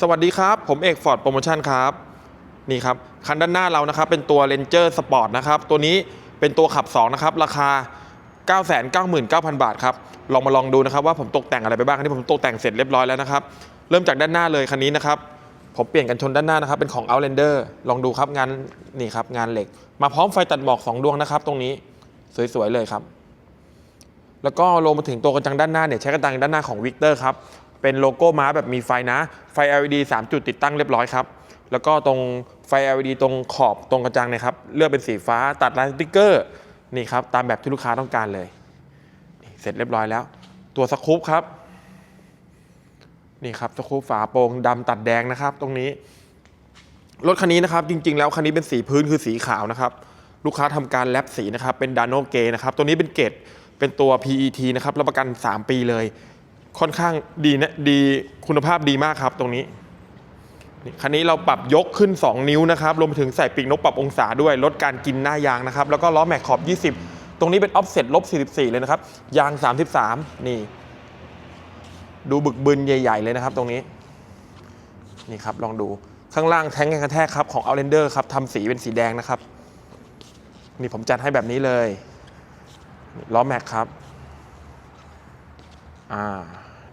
สวัสดีครับ ผมเอกฟอร์ดโปรโมชั่นครับ นี่ครับ คันด้านหน้าเรานะครับ เป็นตัว Ranger Sport นะครับ ตัวนี้เป็นตัวขับ 2 นะครับ ราคา 999,000 บาทครับ ลองมาลองดูนะครับว่าผมตกแต่งอะไรไปบ้างอันนี้ผมตกแต่งเสร็จเรียบร้อยแล้วนะครับ เริ่มจากด้านหน้าเลยคันนี้นะครับ ผมเปลี่ยนกันชนด้านหน้านะครับ เป็นของ Outlander ลองดูครับงานนี่ครับงานเหล็ก มาพร้อมไฟตัดหมอก 2 ดวงนะครับ ตรงนี้สวยๆเลยครับแล้วก็ลงมาถึงตัวกระจังด้านหน้าเนี่ยใช้กระจังด้านหน้าของวิกเตอร์ครับ เป็นโลโก้ม้าแบบมีไฟนะ ไฟ LED 3 จุดติดตั้งเรียบร้อยครับ แล้วก็ตรงไฟ LED ตรงขอบตรงกระจังนยครับ เลือกเป็นสีฟ้าตัดลายสติ๊กเกอร์นี่ครับตามแบบที่ลูกค้าต้องการเลย เสร็จเรียบร้อยแล้ว ตัวสกู๊ปครับนี่ครับสกู๊ปฝาโปร่งดำตัดแดงนะครับ ตรงนี้รถคันนี้นะครับจริงๆ แล้วคันนี้เป็นสีพื้นคือสีขาวนะครับ ลูกค้าทำการแลบสีนะครับเป็นดานโนเกนะครับตัวนี้เป็นเกรดเป็นตัว PET นะครับรับประกัน 3 ปีเลย ค่อนข้างดีนะดีคุณภาพดีมากครับตรงนี้นี่คันนี้เราปรับยกขึ้น 2 นิ้วนะครับ รวมไปถึงใส่ปีกนกปรับองศาด้วยลดการกินหน้ายางนะครับ แล้วก็ล้อแม็กขอบ 20 ตรงนี้เป็นออฟเซ็ตลบ 44 เลยนะครับ ยาง 33 นี่ ดูบึกบึนใหญ่ ๆ เลยนะครับ ตรงนี้ นี่ครับ ลองดูข้างล่างแท้งกันกระแทกครับของ Outlander ครับทำสีเป็นสีแดงนะครับ นี่ผมจัดให้แบบนี้เลยล้อแม็กครับ อ่า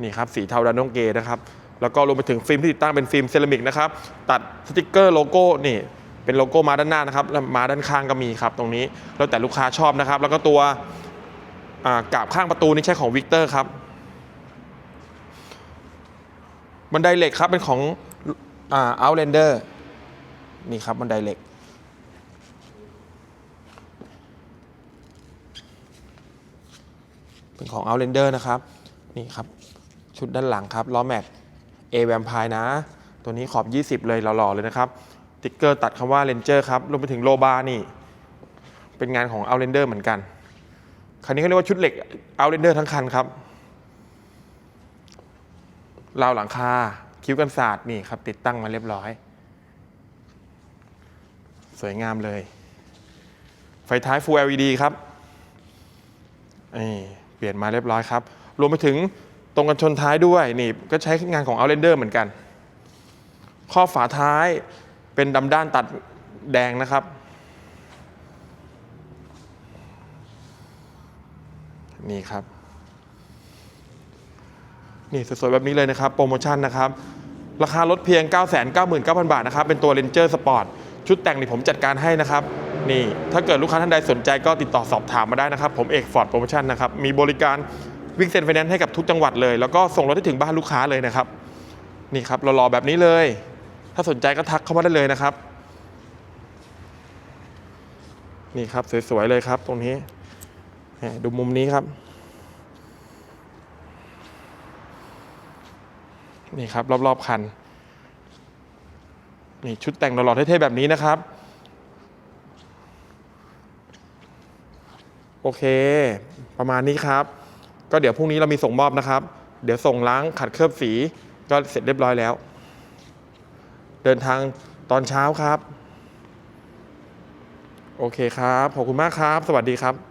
นี่ครับสีเทาดานงเกนะครับแล้วก็รวมไปถึงฟิล์มที่ติดตั้งเป็นฟิล์มเซรามิกนะครับตัดสติกเกอร์โลโก้นี่เป็นโลโก้มาด้านหน้านะครับแล้วมาด้านข้างก็มีครับตรงนี้แล้วแต่ลูกค้าชอบนะครับ แล้วก็ตัวกาบข้างประตูนี่ใช่ของวิกเตอร์ครับบันไดเหล็กครับเป็นของอ่า Outlander นี่ครับบันไดเหล็ก เป็นของ Outlander นะครับนี่ครับ ชุดด้านหลังครับล้อแม็ก A v a m p i r e นะ ตัวนี้ขอบ 20 เลยหล่อๆเลยนะครับติ๊กเกอร์ตัดคำว่า Ranger ครับรวมไปถึงโลบานี่ เป็นงานของ Outlander เหมือนกัน คันนี้เขาเรียกว่าชุดเหล็ก Outlander ทั้งคันครับราวหลังคาคิ้วกันศาสตร์นี่ครับ ติดตั้งมาเรียบร้อย สวยงามเลย ไฟท้าย Full LED ครับนี่เปลี่ยนมาเรียบร้อยครับ รวมไปถึง ตรงกันชนท้ายด้วยนี่ก็ใช้งานของ Outlander เหมือนกัน ข้อฝาท้ายเป็นดำด้านตัดแดงนะครับนี่ครับ นี่สวยๆแบบนี้เลยนะครับ โปรโมชั่นนะครับ ราคาลดเพียง 999,000 บาทนะครับ เป็นตัว Ranger Sport ชุดแต่งนี่ผมจัดการให้นะครับ นี่ ถ้าเกิดลูกค้าท่านใดสนใจก็ติดต่อสอบถามมาได้นะครับ ผมเอกฟอร์ดโปรโมชั่นนะครับ มีบริการ วิ่งเซ็นไฟแนนซ์ให้กับทุกจังหวัดเลย แล้วก็ส่งรถให้ถึงบ้านลูกค้าเลยนะครับ นี่ครับหล่อๆแบบนี้เลย ถ้าสนใจก็ทักเข้ามาได้เลยนะครับ นี่ครับสวยๆเลยครับ ตรงนี้ดูมุมนี้ครับ นี่ครับรอบๆคันนี่ชุดแต่งหล่อๆเท่ๆแบบนี้นะครับ โอเค ประมาณนี้ครับ ก็เดี๋ยวพรุ่งนี้เรามีส่งมอบนะครับ เดี๋ยวส่งล้างขัดเคลือบสีก็เสร็จเรียบร้อยแล้ว เดินทางตอนเช้าครับ โอเคครับ ขอบคุณมากครับ สวัสดีครับ